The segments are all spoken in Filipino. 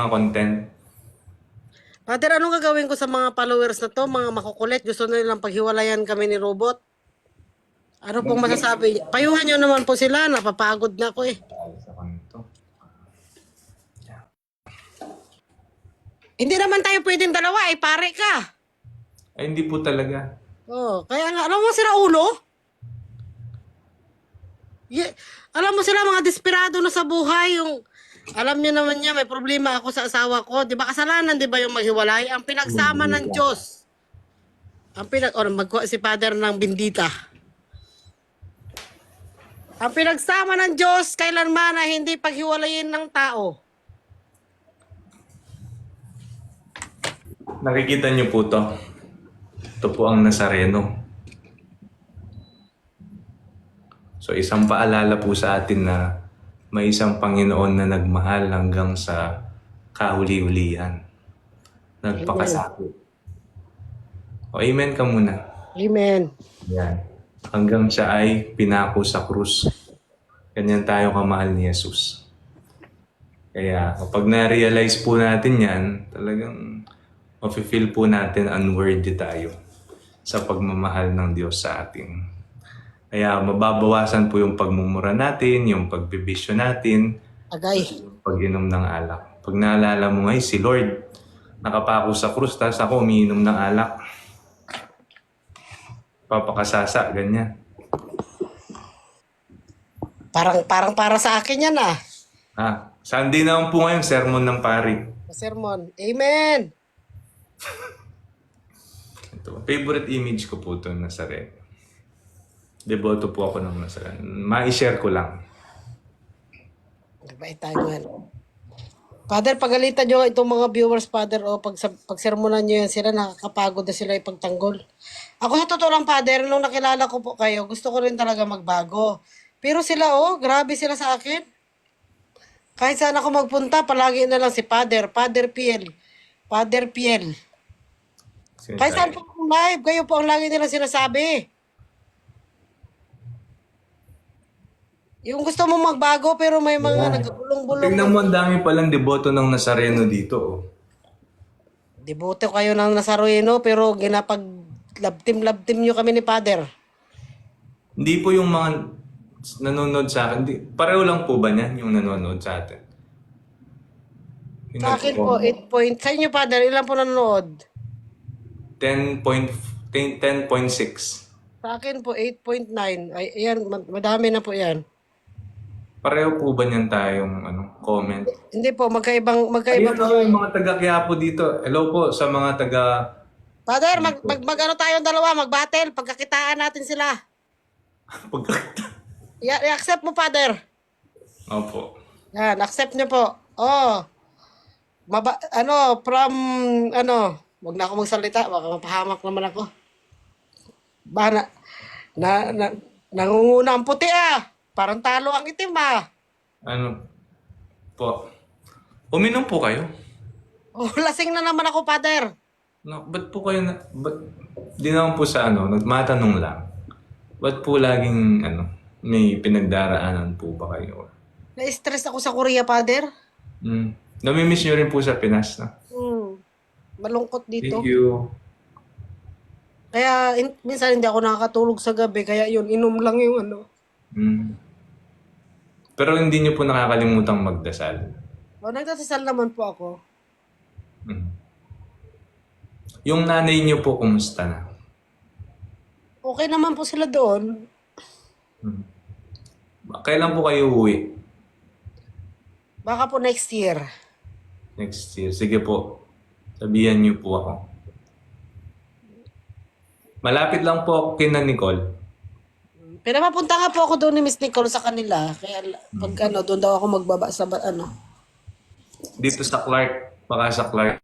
mga content. Father, anong gagawin ko sa mga followers na to, mga makukulit? Gusto na nilang paghiwalayan kami ni Robot? Ano pong masasabi? Payuhan niyo naman po sila, napapagod na ako eh. Hindi naman tayo pwedeng dalawa, eh, pare ka. Ay, hindi po talaga. Oh, kaya nga, alam mo sila ulo? Ye- alam mo sila mga desperado na sa buhay, yung alam niyo naman niya, may problema ako sa asawa ko. Di ba kasalanan, di ba yung maghiwalay? Ang pinagsama ng Diyos. Ang pinag, or magkuha si Father ng bindita. Ang pinagsama ng Diyos, kailanman na hindi paghiwalayin ng tao. Nakikita niyo po to. Ito po ang Nazareno. So isang paalala po sa atin na may isang Panginoon na nagmahal hanggang sa kahuli-hulihan. Nagpakasakit. O amen ka muna. Amen. Yan. Hanggang siya ay pinako sa krus. Ganyan tayo kamahal ni Jesus. Kaya kapag na-realize po natin yan, talagang mafe-feel po natin unworthy tayo sa pagmamahal ng Diyos sa atin. Kaya mababawasan po yung pagmumura natin, yung pagbibisyo natin, Agay. yung pag-inom ng alak. Pag naalala mo ngay, si Lord, nakapako sa krus, tapos ako umiinom ng alak. Papakasasa, ganyan. Parang, parang para sa akin yan ah. Ah, Sunday naman po ngayon, sermon ng pari. Sermon. Amen. Ito, favorite image ko po ito, Nazareno. Deboto po ako ng Nazareno. Ma-share ko lang. Mabait tayo nga. Father, pagalitan nyo itong mga viewers, Father, o pag, pag sermonan nyo yan sila, nakakapagod na sila ipagtanggol. Ako sa totoo lang, Father, nung nakilala ko po kayo, gusto ko rin talaga magbago. Pero sila, oh, grabe sila sa akin. Kahit saan ako magpunta, palagi na lang si Father, Father Piel, Father Piel. Kahit saan po live, kayo po ang lagi nila sinasabi. Yung gusto mo magbago pero may mga nagabulong-bulong. Tingnan mo, ang dami palang deboto ng Nazareno dito. Oh. Deboto kayo ng Nazareno pero ginapag labtim labtim nyo kami ni Father. Hindi po yung mga nanonood sa akin. Di, pareho lang po ba niyan yung nanonood sa atin? Yung Sa akin po, 8 point. Sa inyo, Father, ilan po nanonood? 10 point, 10 10.6. Sa akin po, 8.9. Ay, ayan, ma- madami na po yan. Pareho po ba niyan tayong ano, comment? Hindi po, magkaibang, magkaibang. Ayun oh, yung mga taga Quiapo dito. Hello po sa mga taga... Father, mag, mag, mag ano tayo dalawa, mag-battle, pagkakitaan natin sila. Pagkakita. I- i-accept mo, Father. Opo. Yan, accept nyo po. Oh. Maba, ano, from, ano, wag na ako magsalita, baka mapahamak naman ako. Ba, na, na, na, nangunguna ang puti ah. Parang talo ang itim ah. Ano po? Uminom po kayo? Oh, lasing na naman ako, Father. No, ba't po kayo na... Ba't, di naman po sa ano, nagmatanong lang. Ba't po laging ano, may pinagdaraanan po ba kayo? Na-stress ako sa Korea, Father. Hmm. Namimiss nyo rin po sa Pinas, no? Hmm. Malungkot dito. Thank you. Kaya in, minsan hindi ako nakakatulog sa gabi, kaya yun, inom lang yung ano. Hmm. Pero hindi nyo po nakakalimutang magdasal. O, nagdasal naman po ako. Hmm. Yung nanay nyo po, kumusta na? Okay naman po sila doon. Hmm. Kailan po kayo uwi? Baka po next year. Next year. Sige po. Sabihan niyo po ako. Malapit lang po kina Nicole. Pero mapunta nga po ako doon ni Miss Nicole sa kanila. Kaya pag ano, doon daw ako magbaba sa ba- ano. Dito sa Clark. Baka sa Clark.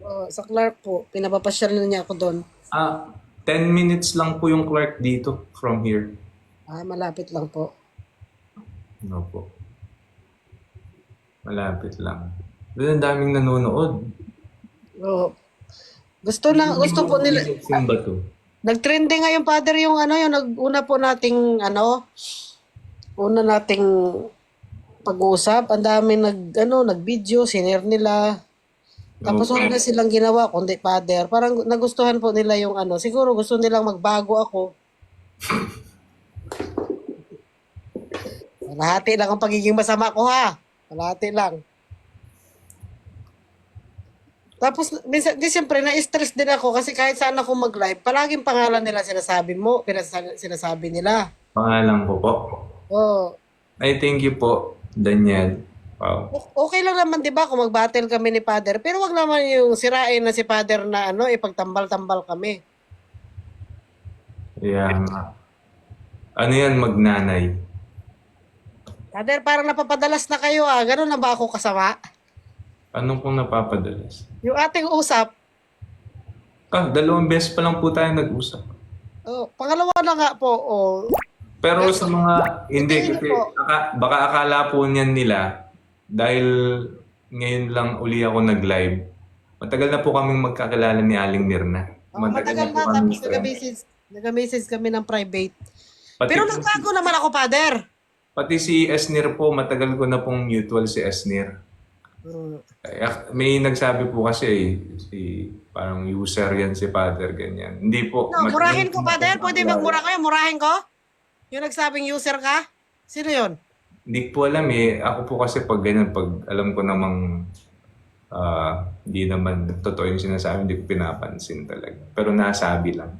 Oh, sa Clark po. Pinapapasyal na niya ako doon. Ah, 10 minutes lang po yung Clark dito from here. Ah, malapit lang po. No po. Malapit lang. Doon ang daming nanonood. Oh. Gusto na, gusto po nila. Sing ba to? Nag-trending nga yung father yung ano, yung nag-una po nating ano, una nating pag-uusap. Ang dami nag, ano, nag-video, sinare nila. Tapos Okay. wala na silang ginawa, kundi father. Parang nagustuhan po nila yung ano. Siguro gusto nilang magbago ako. Kalahati lang ang pagiging masama ko ha. Kalahati lang. Tapos, minsan, di siyempre, na-stress din ako kasi kahit saan ako mag-live, palaging pangalan nila sinasabi mo, pinasa- sinasabi nila. Pangalan ko po. Oh, Ay, thank you po, Daniel. Wow. O- Okay lang naman 'di ba kung mag-battle kami ni Father, pero wag naman yung sirain na si Father na ano, ipagtambal-tambal kami. Nga. Ano yan, magnanay? Father, parang napapadalas na kayo ah. Ganun na ba ako kasama? Anong pong napapadalas? Yung ating usap, Ah, dalawang beses pa lang po tayo nag-usap. oh, pangalawa na nga po, oh. Pero sa mga, hindi, Hindi kasi po. aka- baka akala po niyan nila, dahil ngayon lang uli ako nag-live, matagal na po kaming magkakilala ni Aling Mirna. Oh, matagal na, po tapos kaming friend. nag-message, nag-message kami ng private. Pati, Pero nagbago naman ako, Father. pati si Esnir po, matagal ko na pong mutual si Esnir. Eh, May nagsabi po kasi, eh, si parang user yan si Father, ganyan. Hindi po. No, murahin ko, Father. Pwede magmura kayo, murahin ko? Yung nagsabing user ka? Sino yon? Hindi ko alam eh. Ako po kasi pag ganyan, pag alam ko namang ah, hindi naman totoo yung sinasabi, hindi ko pinapansin talaga. Pero nasabi lang.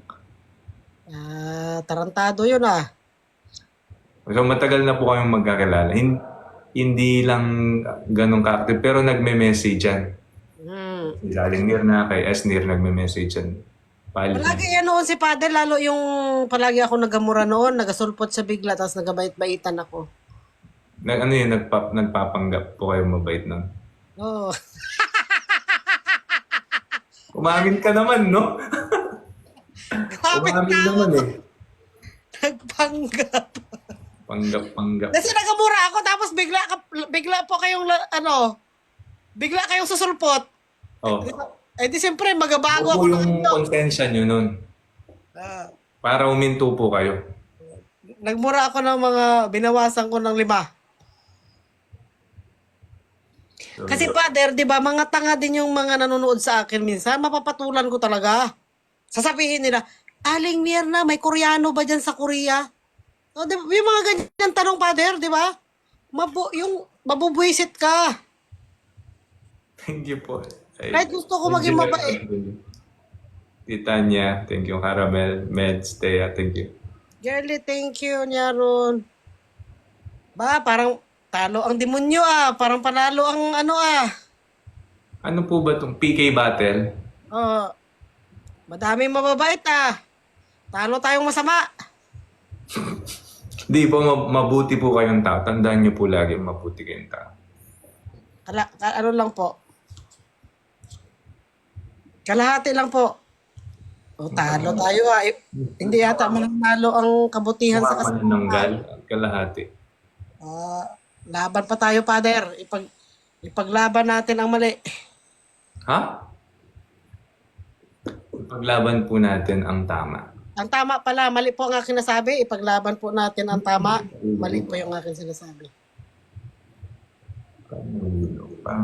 Ah, tarantado yun ah. So matagal na po kayong magkakilala. Hin- hindi lang ganong ka pero nagme-message yan. Hmm. Si Aling Mirna, kay Esnir, nagme-message yan. Pali. Palagi yan noon si Father, lalo yung palagi ako nagamura noon, nagasulpot sa bigla, tapos nagabait-baitan ako. Nag, ano yun, nagpa, nagpapanggap po kayo mabait nun. Oo. Umamin ka naman, no? Grabe Umamin na naman eh. Nagpanggap. Panggap, panggap. Kasi nagamura ako, tapos bigla, bigla po kayong, ano, bigla kayong susulpot. Oh. Eh di siyempre, magabago Ako ako. yung konsensya nyo nun. Ah, Para uminto po kayo. nagmura ako ng mga, binawasan ko ng lima. So, Kasi Father, di ba, mga tanga din yung mga nanonood sa akin minsan, mapapatulan ko talaga. Sasabihin nila, Aling Mirna, may Koreano ba dyan sa Korea? O, di ba, yung mga ganyan tanong, Father, di ba? Mabu yung mabubwisit ka. Thank you po. Ay, Kahit gusto ko maging mabait. Titania, thank you. Caramel, Meds, Thea, thank you. Girlie, thank you, Nyaron. Ba, parang talo ang demonyo ah. Parang panalo ang ano ah. Ano po ba itong PK battle? Oh, madaming mababait ah. Talo tayong masama. Di po, ma- mabuti po kayong tao. Tandaan niyo po lagi, mabuti kayong tao. Kala, ka- ano lang po. Kalahati lang po. O, talo tayo ah. Eh, hindi yata mananalo ang kabutihan sa kas... manananggal, kalahati. Ah, laban pa tayo, Father. Ipag, ipaglaban natin ang mali. Ha? Paglaban po natin ang tama. Ang tama pala, mali po ang aking nasabi. Ipaglaban po natin ang tama. Mali po yung aking sinasabi. Pa?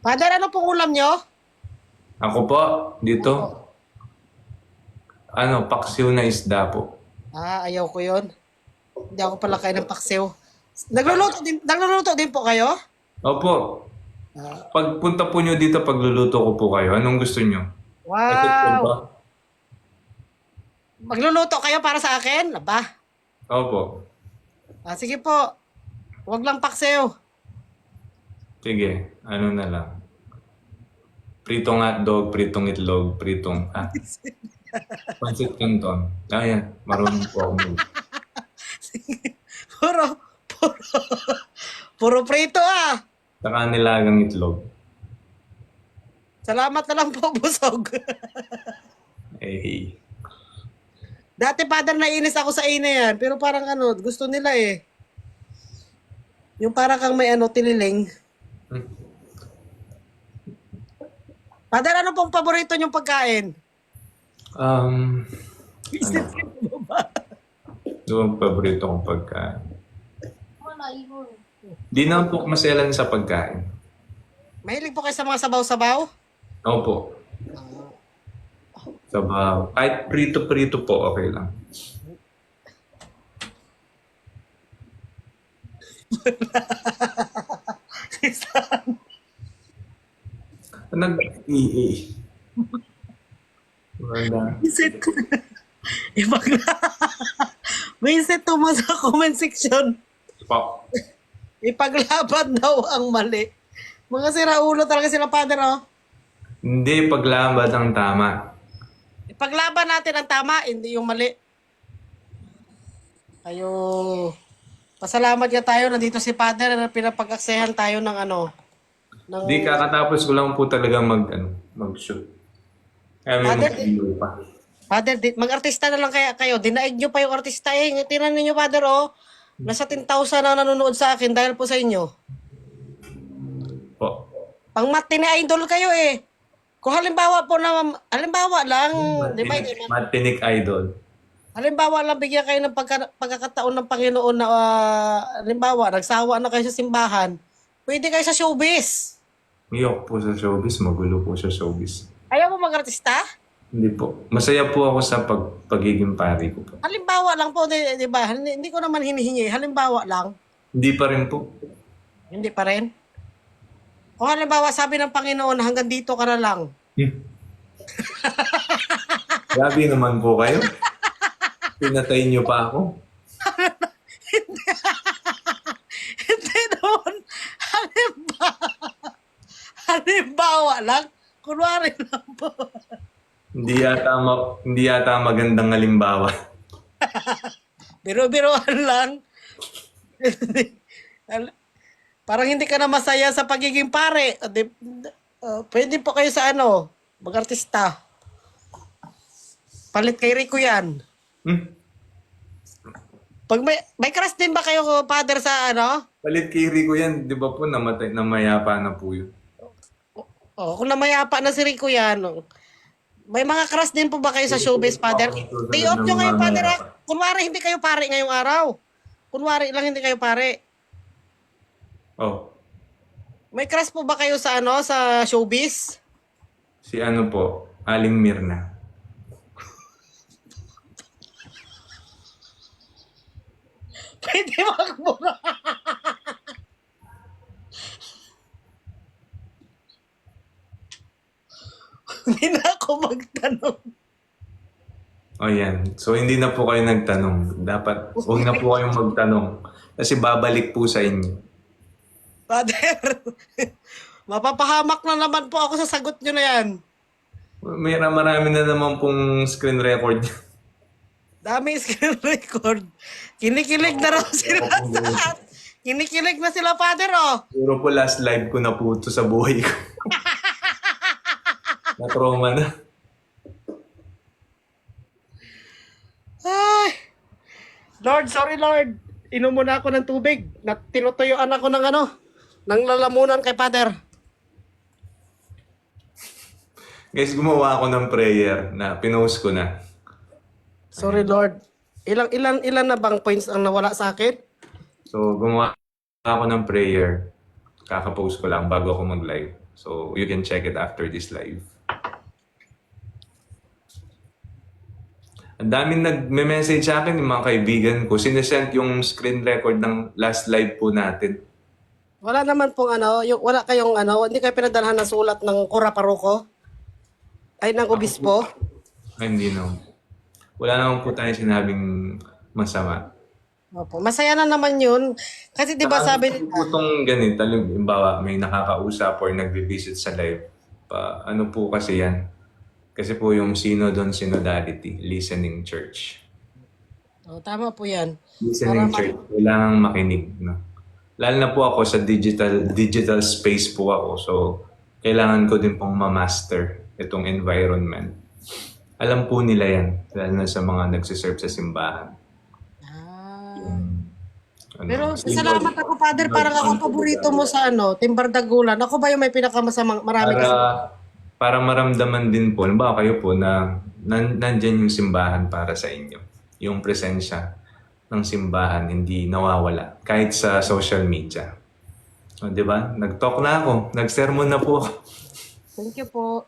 Father, ano pong ulam nyo? Ako po, dito. Ano, paksiw na isda po. Ah, ayaw ko yon. Hindi ako pala kain ng paksiw. Nagluluto din, nagluluto din po kayo? Opo, Ah, pagpunta po nyo dito, pagluluto ko po kayo. Anong gusto nyo? Wow! Magluluto kayo para sa akin? Aba. Opo. Ah, sige po. Huwag lang paksiw. Sige, ano na lang. Pritong hotdog, pritong itlog, pritong... Ah, pansit canton. Ah, yan. Marunong po ako mag- Puro, puro, puro prito ah. Saka nilagang itlog. Salamat na lang po, busog. Eh, Dati father nainis ako sa ina yan, pero parang ano, gusto nila eh. Yung parang kang may ano, tiniling. Hmm. Father, ano pong paborito niyong pagkain? um, ano? Ito ang paborito kong pagkain. Di naman po maselan sa pagkain. Mahilig po kayo sa mga sabaw-sabaw? Opo. Sabaw. Kahit prito-prito po, okay lang. Nag-ii. Wala. Visit ko. Ipagla. Visit to mo sa comment section. Pa. Ipaglaban daw ang mali. Mga siraulo talaga sila, Father, oh. Hindi paglaban ang tama. Ipaglaban natin ang tama, hindi yung mali. Kayo, pasalamat ka tayo, nandito si Father, na pinapag-aksehan tayo ng ano, ng, Hindi kakatapos ko lang po talaga mag, ano, mag-shoot. Kaya may Father, mag-video pa. Father, di- mag-artista na lang kaya kayo. Dinaig nyo pa yung artista eh. Tinan ninyo, Father, oh. Nasa 10,000 na nanonood sa akin dahil po sa inyo. Po. Pang matine idol kayo eh. Kung halimbawa po na, halimbawa lang, di ba, Matinik, matinik idol. halimbawa lang bigyan kayo ng pagka, pagkakataon ng Panginoon na, ah, halimbawa, nagsawa na kayo sa simbahan, pwede kayo sa showbiz. Ngiyok po sa showbiz, magulo po sa showbiz. Ayaw mo mag-artista? Hindi po. Masaya po ako sa pag, pagiging pari ko po. Halimbawa lang po, di, di ba? Hindi, hindi ko naman hinihingi. Halimbawa lang. Hindi pa rin po. Hindi pa rin. O halimbawa, sabi ng Panginoon, hanggang dito ka na lang. Hmm. Grabe naman po kayo. Pinatay niyo pa ako. Hindi naman. Halimbawa. Halimbawa lang. Kunwari lang po. Hindi yata, ma- hindi yata magandang halimbawa. Biro-biroan lang. Parang hindi ka na masaya sa pagiging pare. Uh, pwede po kayo sa ano, mag-artista. Palit kay Rico yan. Hmm? Pag may, may crush din ba kayo, father, sa ano? Palit kay Rico yan. Di ba po namatay, namayapa na po yun. Oh, kung namayapa na si Rico yan, oh. may mga crush din po ba kayo sa showbiz, father? Day off nyo ngayon, father. ha? Kunwari, hindi kayo pare ngayong araw. Kunwari lang, hindi kayo pare. Oh, May crush po ba kayo sa ano, sa showbiz? si ano po, Aling Mirna. Pwede magmura. Hindi na ako magtanong. O yan. So, hindi na po kayo nagtanong. Dapat, huwag na po kayong magtanong. Kasi babalik po sa inyo. Father, mapapahamak na naman po ako sa sagot nyo na yan. May marami na naman pong screen record. Dami screen record. Kinikilig na raw sila lahat. Kinikilig na sila, Father, oh. Puro po last live ko na po ito sa buhay ko. Na-trauma na. Ay. Lord, sorry, Lord. Inom muna ako ng tubig. Tinutuyuan ako ng ano, ng lalamunan kay Father. Guys, gumawa ako ng prayer na pinost ko na. Sorry, Lord. Ilang ilan ilan na bang points ang nawala sa akin? So, gumawa ako ng prayer. Kakapost ko lang bago ako mag-live. So, you can check it after this live. Ang daming nag-message sa akin, yung mga kaibigan ko. Sinesend yung screen record ng last live po natin. Wala naman pong ano, yung wala kayong ano, hindi kayo pinadalhan ng sulat ng Kura Paruko? Ay, ng obispo? Ay, hindi no. Wala naman po tayong sinabing masama. Opo. Masaya na naman yun. Kasi di ba sabi Ano po itong ganito, halimbawa may nakakausap or nagbe-visit sa live, pa, ano po kasi yan? Kasi po yung synodon synodality, listening church. Oh, tama po yan. Listening Para church, kailangan makinig. No? Lalo na po ako sa digital digital space po ako. So, kailangan ko din pong ma-master itong environment. Alam po nila yan, lalo na sa mga nagsiserve sa simbahan. Ah. Yung, ano, Pero salamat ako, Father. Parang ako paborito mo sa ano, Timbar Dagulan. Ako ba yung may pinakamasamang marami para kasi? para maramdaman din po, halimbawa kayo po na nan, nandyan yung simbahan para sa inyo. Yung presensya. Ng simbahan hindi nawawala kahit sa social media. O, di ba? Nag-talk na ako. Nag-sermon na po ako. Thank you po.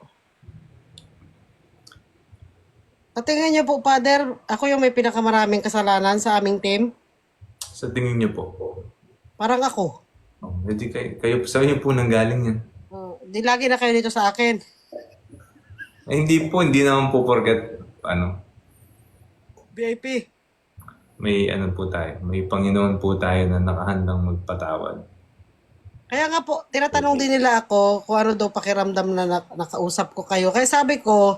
Patingin niyo po, Father, ako yung may pinakamaraming kasalanan sa aming team. Sa tingin niyo po. Parang ako. Oh, hindi kayo, kayo sa inyo po nanggaling yan. Oh, di lagi na kayo dito sa akin. Eh, hindi po, hindi naman po porket, ano, VIP. May ano po tayo, may Panginoon po tayo na nakahandang magpatawad. Kaya nga po, tinatanong din nila ako kung ano daw pakiramdam na nak- nakausap ko kayo. Kaya sabi ko,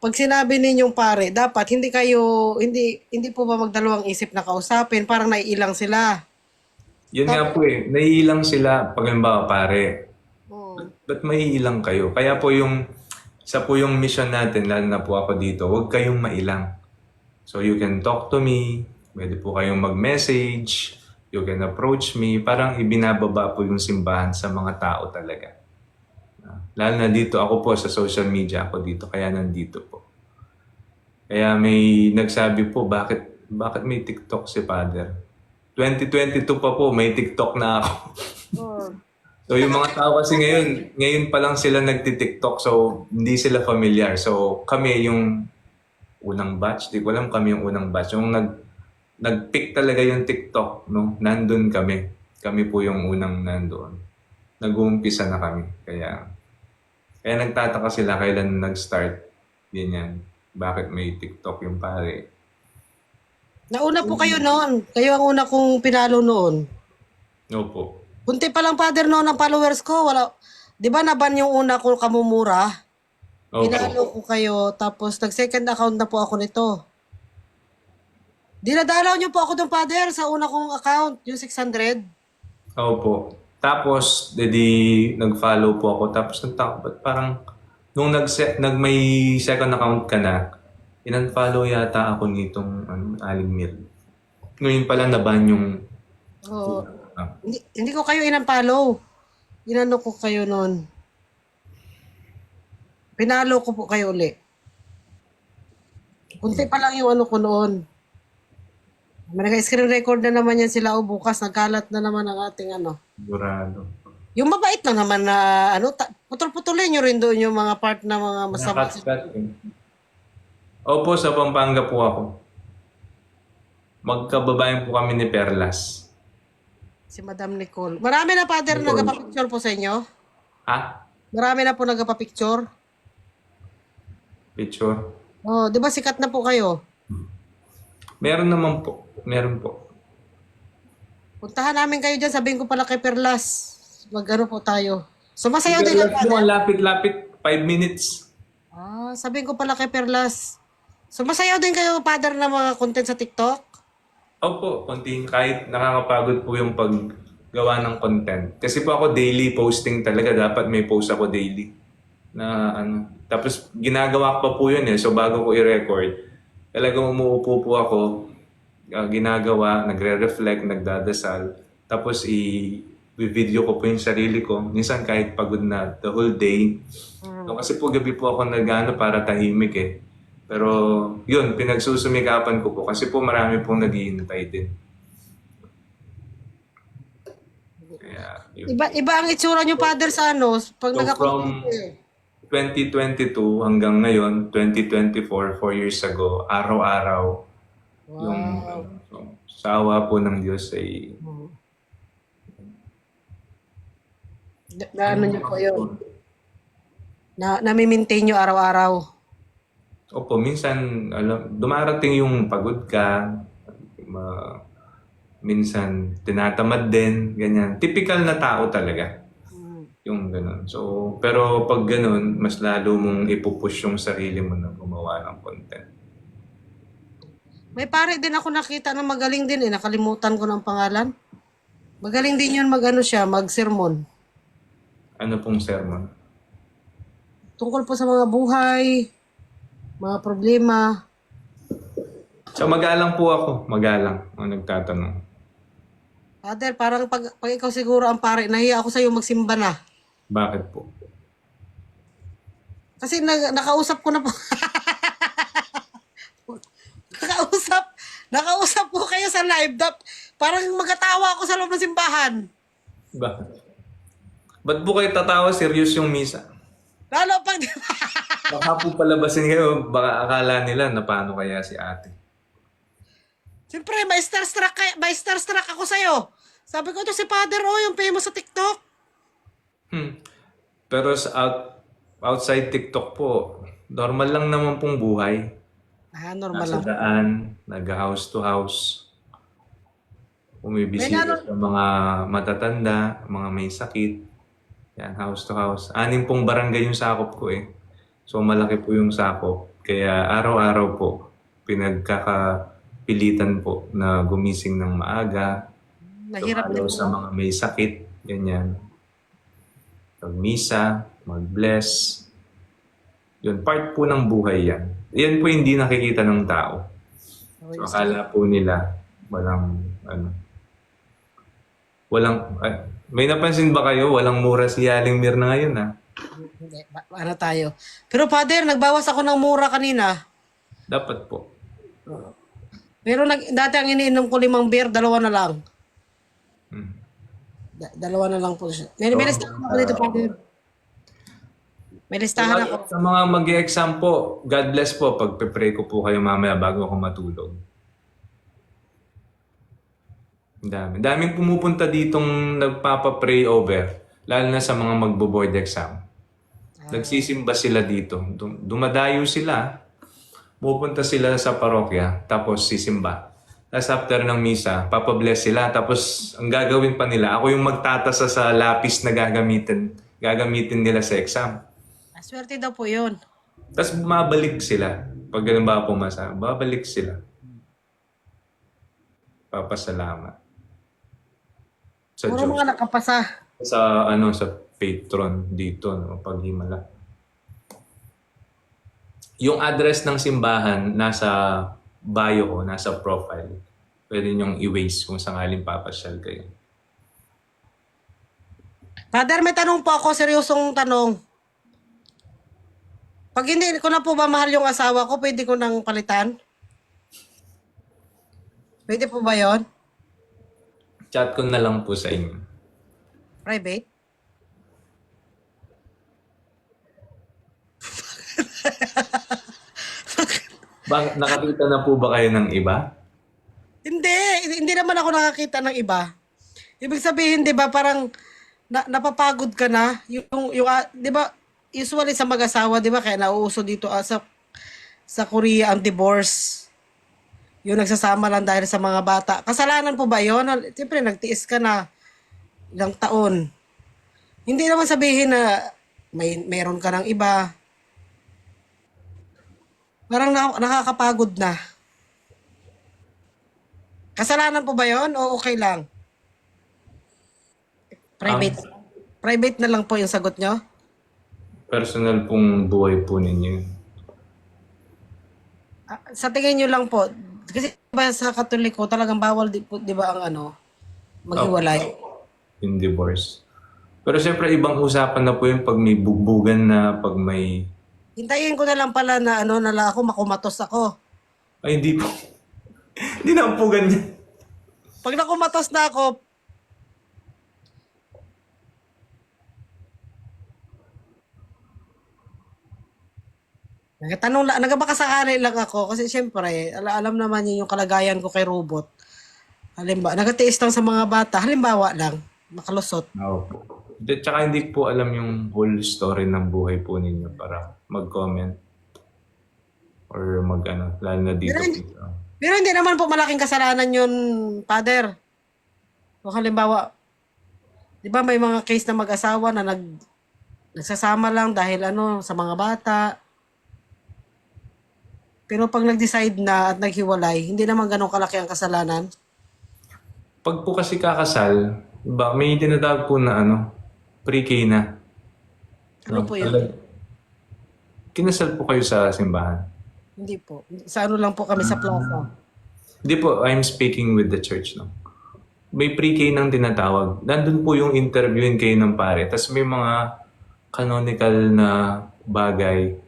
pag sinabi ninyong pare, dapat hindi kayo, hindi hindi po ba magdalawang isip na kausapin? Parang naiilang sila. Yun nga po eh, naiilang sila pag halimbawa pare, Oh. ba't maiilang kayo? Kaya po yung, isa po yung mission natin, lalo na po ako dito, huwag kayong mailang. So you can talk to me, pwede po kayong mag-message, you can approach me, parang ibinababa po yung simbahan sa mga tao talaga. Ah, Lalo na dito, ako po sa social media, ako dito, kaya nandito po. Kaya may nagsabi po, bakit bakit may TikTok si Father? 2022 pa po, may TikTok na ako. Oh. So yung mga tao kasi ngayon, ngayon pa lang sila nagti-TikTok so hindi sila familiar. So kami yung unang batch, di ko alam kami yung unang batch. Yung nag nag-pick talaga yung TikTok, no? Nandun kami. Kami po yung unang nandoon. Nag-uumpisa na kami. Kaya kaya nagtataka sila kailan nag-start. Ganyan. Bakit may TikTok yung pare? Nauna po kayo noon. Kayo ang una kong pinalo noon. Opo. Kunti pa lang, Father, noon ang followers ko. Wala, di ba naban yung una ko kamumura? Opo. Pinalo ko kayo, tapos nag-second account na po ako nito. Dinadalaw niyo po ako doon, Father, sa una kong account, yung 600. Opo. Tapos, dedi nag-follow po ako. Tapos, nagtaka, ba't parang, nung nag, nag may second account ka na, in-unfollow yata ako nitong ano, Aling Mir. Ngayon pala naban yung, Oo. ah, Hindi, hindi ko kayo inang-follow. Inano ko kayo noon. Pinalo ko po kayo uli. Kunti pa lang yung ano ko noon. Nag-screen record na naman yan sila o bukas. Nagkalat na naman ang ating ano. sigurado. Yung mabait lang naman na ano, putol-putulin nyo rin doon yung mga part na mga masama. Nakat-cut. Opo, sa Pampanga po ako. Magkababayan po kami ni Perlas. Si Madam Nicole. Marami na, Father, Nicole. nagpa-picture po sa inyo. Ha? Marami na po nagpa-picture. Picture? Oh, di ba sikat na po kayo? Meron naman po. Meron po. Puntahan namin kayo dyan, sabihin ko pala kay Perlas. Mag-ano po tayo. Sumasayaw din mo, Father. lapit-lapit. Five minutes. Ah, sabihin ko pala kay Perlas. Sumasayaw din kayo, Father, ng mga content sa TikTok? Opo, konting kahit nakakapagod po yung paggawa ng content. Kasi po ako daily posting talaga. Dapat may post ako daily. Na ano. Tapos ginagawa ko pa po yun eh. So bago ko i-record, talagang umuupo po ako, ah, ginagawa, nagre-reflect, nagdadasal. Tapos i- i-video ko po yung sarili ko. Minsan kahit pagod na the whole day. No, kasi po gabi po ako nagano para tahimik eh. Pero yun, pinagsusumikapan ko po kasi po marami pong naghihintay din. Kaya, yun. Iba, iba ang itsura nyo, Father, sa ano? Pag So, from- eh. 2022 hanggang ngayon, 2024, 4 years ago, araw-araw, yung so, sa awa po ng Diyos ay Na, na ano nyo po yun? Na, nami-maintain nyo araw-araw. Opo, minsan alam, dumarating yung pagod ka, ma, minsan tinatamad din, ganyan. Typical na tao talaga. Yung ganun. So, pero pag ganun, mas lalo mong ipupush yung sarili mo na gumawa ng content. May pare din ako nakita na magaling din eh. Nakalimutan ko ng pangalan. Magaling din yun mag-ano siya, mag-sermon. Ano pong sermon? Tungkol po sa mga buhay, mga problema. So, magalang po ako. Magalang. Ang nagtatanong. Father, parang pag, pag ikaw siguro ang pare, nahiya ako sa'yo magsimba na. Bakit po? Kasi nag, nakausap ko na po. nakausap, Nakausap ko kayo sa live. Dap, parang magkatawa ako sa loob ng simbahan. Bakit? Ba't po kayo tatawa? Serious yung misa? Lalo pag, Baka po palabasin kayo, baka akala nila na paano kaya si ate. siyempre, may starstruck, kay- may starstruck ako sa'yo. Sabi ko, ito si Father, oh, yung famous sa TikTok. Hmm. Pero sa out, outside TikTok po, normal lang naman pong buhay. Ah, normal Nasa lang. daan, nag-house to house. Umibisita May nano- sa mga matatanda, mga may sakit. Yan, house to house. Anim pong barangay yung sakop ko eh. So malaki po yung sakop. Kaya araw-araw po, pinagkakapilitan po na gumising ng maaga, Mahirap din sa mga may sakit, ganyan. Mag-misa, mag-bless. Yun, part po ng buhay yan. Yan po hindi nakikita ng tao. So, akala po nila walang, ano, walang, ay, may napansin ba kayo? Walang mura si Yaling Mir na ngayon, ha? Hindi, ba- ano tayo. Pero Father, nagbawas ako ng mura kanina. Dapat po. Pero nag, dati ang iniinom ko limang beer, dalawa na lang. Hmm. Da- dalawa na lang po siya. May, may listahan ako dito, Father. May listahan ako. Sa mga mag-exam po, God bless po. Pagpe-pray ko po kayo mamaya bago ako matulog. Dami. Daming pumupunta ditong nagpapa-pray over. Lalo na sa mga magbo-board exam. Nagsisimba sila dito. Dum- Dumadayo sila. Pupunta sila sa parokya. Tapos sisimba. Tapos after ng misa, papabless sila. Tapos ang gagawin pa nila, ako yung magtatasa sa lapis na gagamitin, gagamitin nila sa exam. Swerte daw po yun. Tapos bumabalik sila. Pag ganun ba pumasa, babalik sila. Papasalamat. Sa Puro Diyos. mga nakapasa. Sa ano sa patron dito no paghimala. Yung address ng simbahan nasa bio ko, nasa profile. Pwede niyong i-waste kung sakaling papasyal kayo. Father, may tanong po ako, seryosong tanong. Pag hindi ko na po ba mahal yung asawa ko, pwede ko nang palitan? Pwede po ba yon? Chat ko na lang po sa inyo. Private? Ba, nakakita na po ba kayo ng iba? Hindi, hindi naman ako nakakita ng iba. Ibig sabihin, 'di ba, parang na, napapagod ka na yung yung ah, 'di ba, usually sa mag-asawa, 'di ba, kaya nauuso dito ah, sa sa Korea ang divorce. Yung nagsasama lang dahil sa mga bata. Kasalanan po ba 'yon? Siyempre nagtiis ka na ilang taon. Hindi naman sabihin na may meron ka ng iba. Parang na, nakakapagod na. Kasalanan po ba yon o okay lang? Private. Private na lang po yung sagot nyo? Personal pong buhay po ninyo. Ah, Sa tingin nyo lang po, kasi ba sa katoliko talagang bawal di, po- di ba ang ano, maghiwalay? yung divorce. Pero siyempre ibang usapan na po yun pag may bugbugan na, pag may... Hintayin ko na lang pala na ano na lang ako, makumatos ako. Ay, hindi po. hindi na po ganyan. Pag nakumatos na ako, Nagtanong lang, nagabakasakali lang ako kasi syempre, ala- alam naman niyo yung kalagayan ko kay robot. Halimbawa, nagatiis lang sa mga bata, halimbawa lang, makalusot. Oo. At saka hindi po alam yung whole story ng buhay po ninyo para mag-comment or mag-ano, lalo na dito. Pero hindi- po. Pero hindi naman po malaking kasalanan yun, father. Kung halimbawa, di ba may mga case na mag-asawa na nag, nagsasama lang dahil ano, sa mga bata. Pero pag nag-decide na at naghiwalay, hindi naman ganun kalaki ang kasalanan. Pag po kasi kakasal, ba, may tinatawag po na ano, pre-K na. Ano po yun? Talag- Kinasal po kayo sa simbahan? Hindi po. Sa ano lang po kami sa plaza. Hindi po, I'm speaking with the church, no? May pre-K nang tinatawag. Nandun po yung interviewin kayo ng pare. Tapos may mga canonical na bagay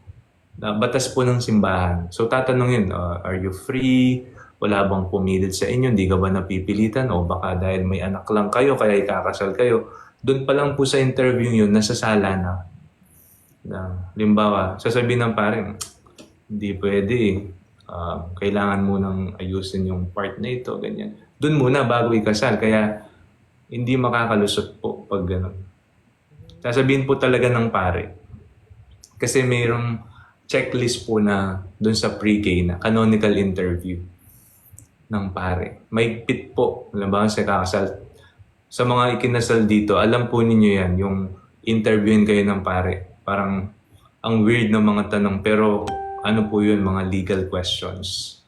na batas po ng simbahan. So tatanungin, uh, are you free? Wala bang pumilit sa inyo? Hindi ka ba napipilitan? O baka dahil may anak lang kayo, kaya ikakasal kayo. Doon pa lang po sa interview yun, nasasala na. na limbawa, sasabihin ng parang, hindi pwede. Ah, kailangan mo nang ayusin yung part na ito, ganyan. Doon muna bago ikasal. Kaya hindi makakalusot po pag gano'n. Sasabihin po talaga ng pare. Kasi mayroong checklist po na doon sa pre-K na canonical interview ng pare. May pit po. Halimbawa sa kakasal. Sa mga ikinasal dito, alam po ninyo yan, yung interviewin kayo ng pare. Parang ang weird ng mga tanong pero ano po yun, mga legal questions.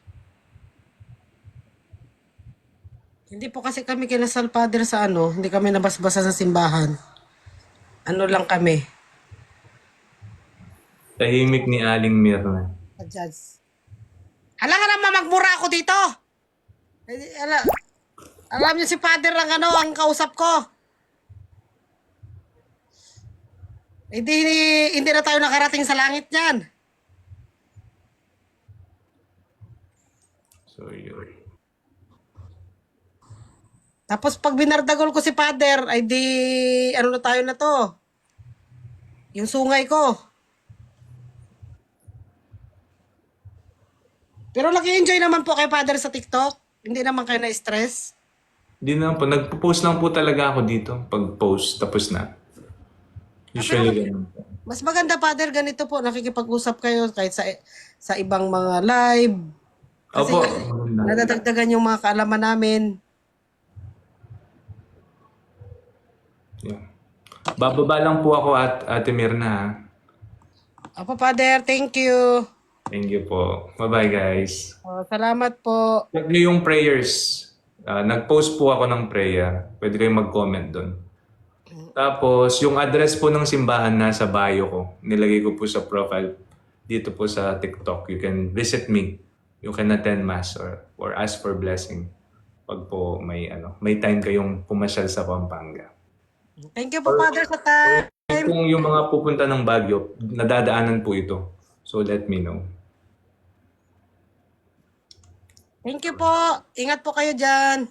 Hindi po kasi kami kinasal, Father, sa ano. Hindi kami nabasbasa sa simbahan. Ano lang kami. Tahimik ni Aling Mirna. Judge. Alam nga naman magmura ako dito. Eh, Ala, alam niyo si Father ang ano, ang kausap ko. Hindi, hindi na tayo nakarating sa langit niyan. So, yun. Tapos pag binardagol ko si Father, ay di, ano na tayo na to? Yung sungay ko. Pero nag-enjoy naman po kay Father sa TikTok. Hindi naman kayo na-stress. Hindi na po. Nagpo-post lang po talaga ako dito. Pag-post, tapos na. Usually, ganun po. Mas maganda, Father, ganito po, nakikipag-usap kayo kahit sa sa ibang mga live. Kasi Opo. nadadagdagan yung mga kaalaman namin. Yeah. Bababa lang po ako at Ate Mirna. Apo, Father, thank you. Thank you po. Bye-bye guys. Oh, salamat po. Check niyo yung prayers. Ah, nag-post po ako ng prayer. Pwede kayong mag-comment doon. Tapos, yung address po ng simbahan nasa bio ko. Nilagay ko po sa profile dito po sa TikTok. You can visit me. You can attend mass or, or ask for blessing. Pag po may ano, may time kayong pumasyal sa Pampanga. Thank you po, Father, sa time. Kung yung mga pupunta ng Baguio, nadadaanan po ito. So let me know. Thank you po. Ingat po kayo dyan.